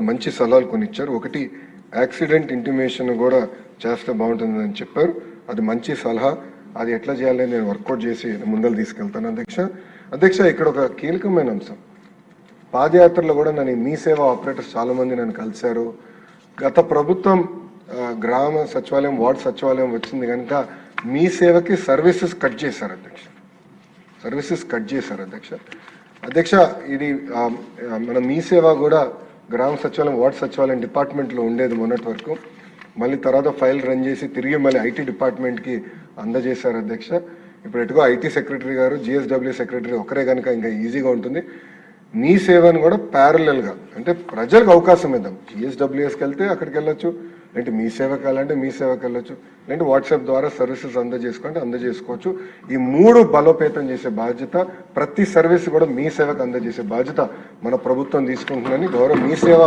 మంచి సలహాలు కొన్ని ఇచ్చారు ఒకటి యాక్సిడెంట్ ఇంటిమేషన్ కూడా చేస్తే బాగుంటుందని చెప్పారు. అది మంచి సలహా. అది ఎట్లా చేయాలని నేను వర్కౌట్ చేసి ముందలు తీసుకెళ్తాను అధ్యక్ష. అధ్యక్ష ఇక్కడ ఒక కీలకమైన అంశం. పాదయాత్రలో కూడా నన్ను మీ సేవ ఆపరేటర్స్ చాలామంది నన్ను కలిశారు. గత ప్రభుత్వం గ్రామ సచివాలయం వార్డ్ సచివాలయం వచ్చింది కనుక మీ సేవకి సర్వీసెస్ కట్ చేశారు అధ్యక్ష. సర్వీసెస్ కట్ చేశారు అధ్యక్ష. అధ్యక్ష ఇది మన మీ సేవ కూడా గ్రామ సచివాలయం వార్డ్ సచివాలయం డిపార్ట్మెంట్లో ఉండేది మొన్నటి వరకు. మళ్ళీ తర్వాత ఫైల్ రన్ చేసి తిరిగి మళ్ళీ ఐటీ డిపార్ట్మెంట్కి అందజేశారు అధ్యక్ష. ఇప్పుడు ఎటుకో ఐటీ సెక్రటరీ గారు జిఎస్డబ్ల్యూ సెక్రటరీ ఒకరే కనుక ఇంకా ఈజీగా ఉంటుంది. మీ సేవను కూడా ప్యారలల్గా అంటే ప్రజలకు అవకాశం ఇద్దాం. జిఎస్డబ్ల్యూఎస్కి వెళ్తే అక్కడికి వెళ్ళొచ్చు. లేదంటే మీ సేవకి వెళ్ళాలంటే మీ సేవకు వెళ్ళొచ్చు లేదంటే వాట్సాప్ ద్వారా సర్వీసెస్ అందజేసుకుంటే అందజేసుకోవచ్చు. ఈ మూడు బలోపేతం చేసే బాధ్యత ప్రతి సర్వీస్ కూడా మీ సేవకు అందజేసే బాధ్యత మన ప్రభుత్వం తీసుకుంటుందని గౌరవ మీ సేవ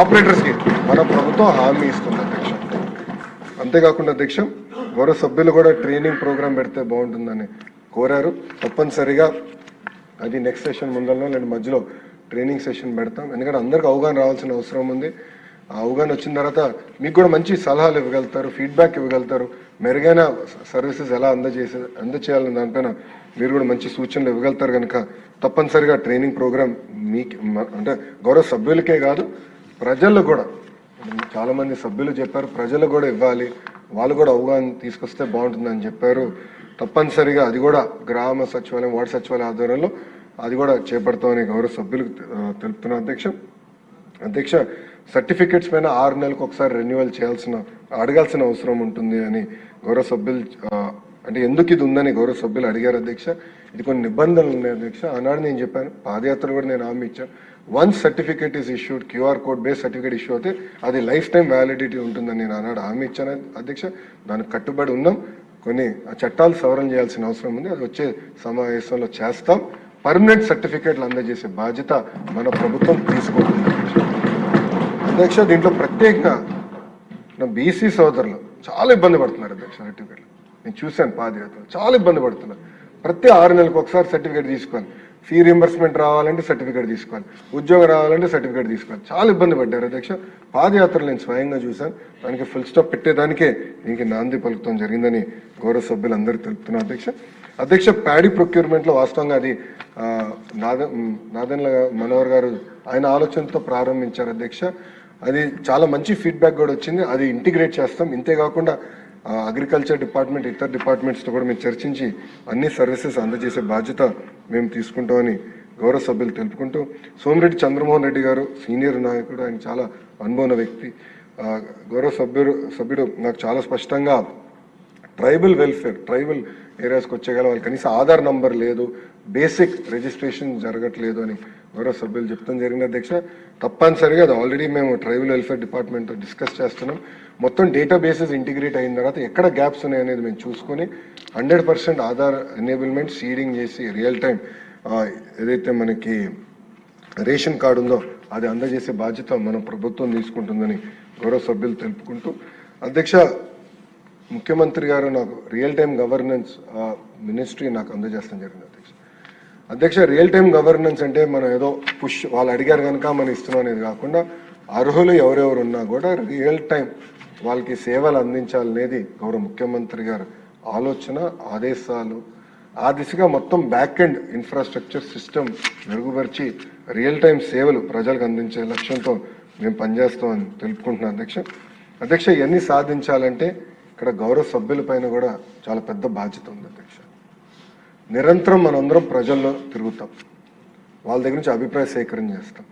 ఆపరేటర్స్కి మన ప్రభుత్వం హామీ ఇస్తుంది అధ్యక్ష. అంతేకాకుండా అధ్యక్ష గౌరవ సభ్యులు కూడా ట్రైనింగ్ ప్రోగ్రాం పెడితే బాగుంటుందని కోరారు. తప్పనిసరిగా అది నెక్స్ట్ సెషన్ ముందరలో నేను మధ్యలో ట్రైనింగ్ సెషన్ పెడతాం. ఎందుకంటే అందరికి అవగాహన రావాల్సిన అవసరం ఉంది. ఆ అవగాహన వచ్చిన తర్వాత మీకు కూడా మంచి సలహాలు ఇవ్వగలుగుతారు ఫీడ్బ్యాక్ ఇవ్వగలుగుతారు. మెరుగైన సర్వీసెస్ ఎలా అందజేసే అందచేయాలని దానిపైన మీరు కూడా మంచి సూచనలు ఇవ్వగలుగుతారు కనుక తప్పనిసరిగా ట్రైనింగ్ ప్రోగ్రామ్ మీకు అంటే గౌరవ సభ్యులకే కాదు ప్రజల్లో కూడా. చాలామంది సభ్యులు చెప్పారు ప్రజలు కూడా ఇవ్వాలి వాళ్ళు కూడా అవగాహన తీసుకొస్తే బాగుంటుందని చెప్పారు. తప్పనిసరిగా అది కూడా గ్రామ సచివాలయం వార్డు సచివాలయం ఆధ్వర్యంలో అది కూడా చేపడతామని గౌరవ సభ్యులకు తెలుపుతున్న తెలుపుతున్నా అధ్యక్ష అధ్యక్ష సర్టిఫికెట్స్ పైన ఆరు నెలలకు ఒకసారి రెన్యువల్ చేయాల్సిన అడగాల్సిన అవసరం ఉంటుంది అని గౌరవ సభ్యులు అంటే ఎందుకు ఇది ఉందని గౌరవ సభ్యులు అడిగారు అధ్యక్ష. ఇది కొన్ని నిబంధనలు ఉన్నాయి అధ్యక్ష. ఆనాడు నేను చెప్పాను పాదయాత్ర కూడా నేను హామీ ఇచ్చాను. One certificate is issued QR code base certificate issue అయితే అది లైఫ్ టైం వ్యాలిడిటీ ఉంటుందని నేను ఆనాడు హామీ ఇచ్చాను అధ్యక్ష. దానికి కట్టుబడి ఉన్నాం. కొన్ని ఆ చట్టాలు సవరణ చేయాల్సిన అవసరం ఉంది. అది వచ్చే సమావేశంలో చేస్తాం. పర్మనెంట్ సర్టిఫికేట్లు అందజేసే బాధ్యత మన ప్రభుత్వం తీసుకుంటుంది అధ్యక్ష. దీంట్లో ప్రత్యేకంగా నా బీసీ సోదరులు చాలా ఇబ్బంది పడుతున్నారు అధ్యక్ష సర్టిఫికేట్లు నేను చూశాను పాదయాత్రలు. చాలా ఇబ్బంది పడుతున్నారు. ప్రతి ఆరు నెలలకు ఒకసారి సర్టిఫికేట్ తీసుకోవాలి. ఫీ రింబర్స్మెంట్ రావాలంటే సర్టిఫికేట్ తీసుకోవాలి. ఉద్యోగం రావాలంటే సర్టిఫికేట్ తీసుకోవాలి. చాలా ఇబ్బంది పడ్డారు అధ్యక్ష. పాదయాత్రలు నేను స్వయంగా చూశాను. దానికి ఫుల్ స్టాప్ పెట్టేదానికే దీనికి నాంది పలుకుతాం జరిగిందని గౌరవ సభ్యులు అందరూ తెలుపుతున్నారు అధ్యక్ష. అధ్యక్ష ప్యాడీ ప్రొక్యూర్మెంట్లో వాస్తవంగా అది నాద నాదన్ల మనోహర్ గారు ఆయన ఆలోచనతో ప్రారంభించారు అధ్యక్ష. అది చాలా మంచి ఫీడ్బ్యాక్ కూడా వచ్చింది. అది ఇంటిగ్రేట్ చేస్తాం. ఇంతే కాకుండా అగ్రికల్చర్ డిపార్ట్మెంట్ ఇతర డిపార్ట్మెంట్స్తో కూడా మేము చర్చించి అన్ని సర్వీసెస్ అందజేసే బాధ్యత మేము తీసుకుంటామని గౌరవ సభ్యులు తెలుపుకుంటూ సోమిరెడ్డి చంద్రమోహన్ రెడ్డి గారు సీనియర్ నాయకుడు. ఆయన చాలా అనుభవం వ్యక్తి. గౌరవ సభ్యుడు సభ్యుడు నాకు చాలా స్పష్టంగా ట్రైబల్ వెల్ఫేర్ ట్రైబల్ ఏరియాస్కి వచ్చేగల వాళ్ళు కనీసం ఆధార్ నంబర్ లేదు. బేసిక్ రిజిస్ట్రేషన్ జరగట్లేదు అని గౌరవ సభ్యులు చెప్తాం జరిగిన అధ్యక్ష తప్పనిసరిగా అది ఆల్రెడీ మేము ట్రైబల్ వెల్ఫేర్ డిపార్ట్మెంట్తో డిస్కస్ చేస్తున్నాం. మొత్తం డేటా బేసెస్ ఇంటిగ్రేట్ అయిన తర్వాత ఎక్కడ గ్యాప్స్ ఉన్నాయనేది మేము చూసుకొని hundred percent Aadhaar enablement seeding చేసి రియల్ టైం ఏదైతే మనకి రేషన్ కార్డు ఉందో అది అందజేసే బాధ్యత మన ప్రభుత్వం తీసుకుంటుందని గౌరవ సభ్యులు తెలుపుకుంటూ. అధ్యక్ష ముఖ్యమంత్రి గారు నాకు రియల్ టైం గవర్నెన్స్ మినిస్ట్రీ నాకు అందజేస్తాం జరిగింది అధ్యక్ష. అధ్యక్ష రియల్ టైం గవర్నెన్స్ అంటే మనం ఏదో పుష్ వాళ్ళు అడిగారు కనుక మనం ఇస్తున్నాం అనేది కాకుండా అర్హులు ఎవరెవరు ఉన్నా కూడా రియల్ టైం వాళ్ళకి సేవలు అందించాలనేది గౌరవ ముఖ్యమంత్రి గారు ఆలోచన ఆదేశాలు ఆ దిశగా మొత్తం బ్యాక్ ఎండ్ ఇన్ఫ్రాస్ట్రక్చర్ సిస్టమ్ మెరుగుపరిచి రియల్ టైం సేవలు ప్రజలకు అందించే లక్ష్యంతో మేము పనిచేస్తామని తెలుపుకుంటున్నాం అధ్యక్ష. అధ్యక్ష ఇవన్నీ సాధించాలంటే ఇక్కడ గౌరవ సభ్యుల పైన కూడా చాలా పెద్ద బాధ్యత ఉంది అధ్యక్ష. నిరంతరం మనందరం ప్రజల్లో తిరుగుతాం. వాళ్ళ దగ్గర నుంచి అభిప్రాయ సేకరణ చేస్తాం.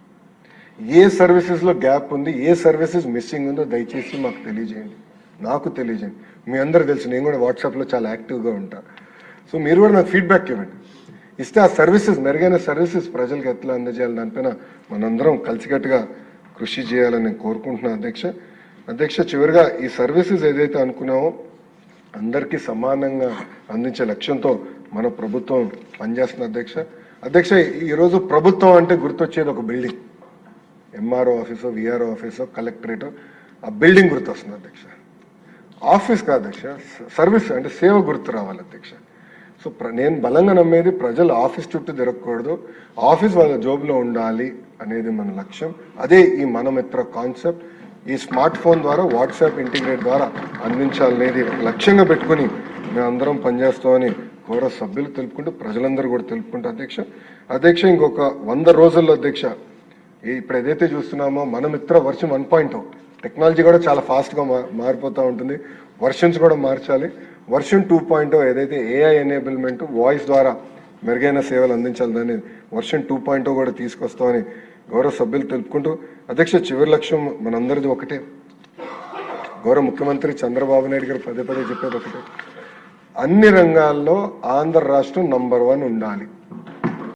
ఏ సర్వీసెస్లో గ్యాప్ ఉంది ఏ సర్వీసెస్ మిస్సింగ్ ఉందో దయచేసి మాకు తెలియజేయండి. నాకు తెలియజేయండి. మీ అందరు తెలుసు నేను కూడా వాట్సాప్లో చాలా యాక్టివ్గా ఉంటా. సో మీరు కూడా నాకు ఫీడ్బ్యాక్ ఇవ్వండి. ఇస్తే ఆ సర్వీసెస్ మెరుగైన సర్వీసెస్ ప్రజలకు ఎట్లా అందజేయాలి దానిపైన మనందరం కలిసికట్టుగా కృషి చేయాలని నేను కోరుకుంటున్నాను అధ్యక్ష. అధ్యక్ష చివరిగా ఈ సర్వీసెస్ ఏదైతే అనుకున్నామో అందరికీ సమానంగా అందించే లక్ష్యంతో మన ప్రభుత్వం పనిచేస్తుంది అధ్యక్ష. అధ్యక్ష ఈరోజు ప్రభుత్వం అంటే గుర్తొచ్చేది ఒక బిల్డింగ్. ఎంఆర్ఓ ఆఫీసో విఆర్ఓ ఆఫీసో కలెక్టరేటో ఆ బిల్డింగ్ గుర్తొస్తుంది అధ్యక్ష. ఆఫీస్ కాదు అధ్యక్ష సర్వీస్ అంటే సేవ గుర్తు రావాలి అధ్యక్ష. సో నేను బలంగా నమ్మేది ప్రజలు ఆఫీస్ చుట్టూ తిరగకూడదు. ఆఫీస్ వాళ్ళ జోబులో ఉండాలి అనేది మన లక్ష్యం. అదే ఈ మనమిత్ర కాన్సెప్ట్. ఈ స్మార్ట్ ఫోన్ ద్వారా వాట్సాప్ ఇంటిగ్రేట్ ద్వారా అందించాలనేది లక్ష్యంగా పెట్టుకుని మేమందరం పనిచేస్తామని గౌరవ సభ్యులు తెలుపుకుంటూ ప్రజలందరూ కూడా తెలుపుకుంటూ అధ్యక్ష. అధ్యక్ష ఇంకొక వంద రోజుల్లో అధ్యక్ష ఇప్పుడు ఏదైతే చూస్తున్నామో మన మిత్ర వర్షం వన్ పాయింట్ టెక్నాలజీ కూడా చాలా ఫాస్ట్గా మా మారిపోతూ ఉంటుంది. వర్షన్స్ కూడా మార్చాలి. వర్షన్ టూ పాయింట్ ఏదైతే ఏఐ ఎనేబుల్మెంట్ వాయిస్ ద్వారా మెరుగైన సేవలు అందించాలని వర్షన్ టూ పాయింట్ కూడా తీసుకొస్తామని గౌరవ సభ్యులు తెలుపుకుంటూ అధ్యక్ష చివరి లక్ష్యం మనందరిది ఒకటే. గౌరవ ముఖ్యమంత్రి చంద్రబాబు నాయుడు గారు పదే పదే చెప్పేది ఒకటే. అన్ని రంగాల్లో ఆంధ్ర రాష్ట్రం నంబర్ వన్ ఉండాలి.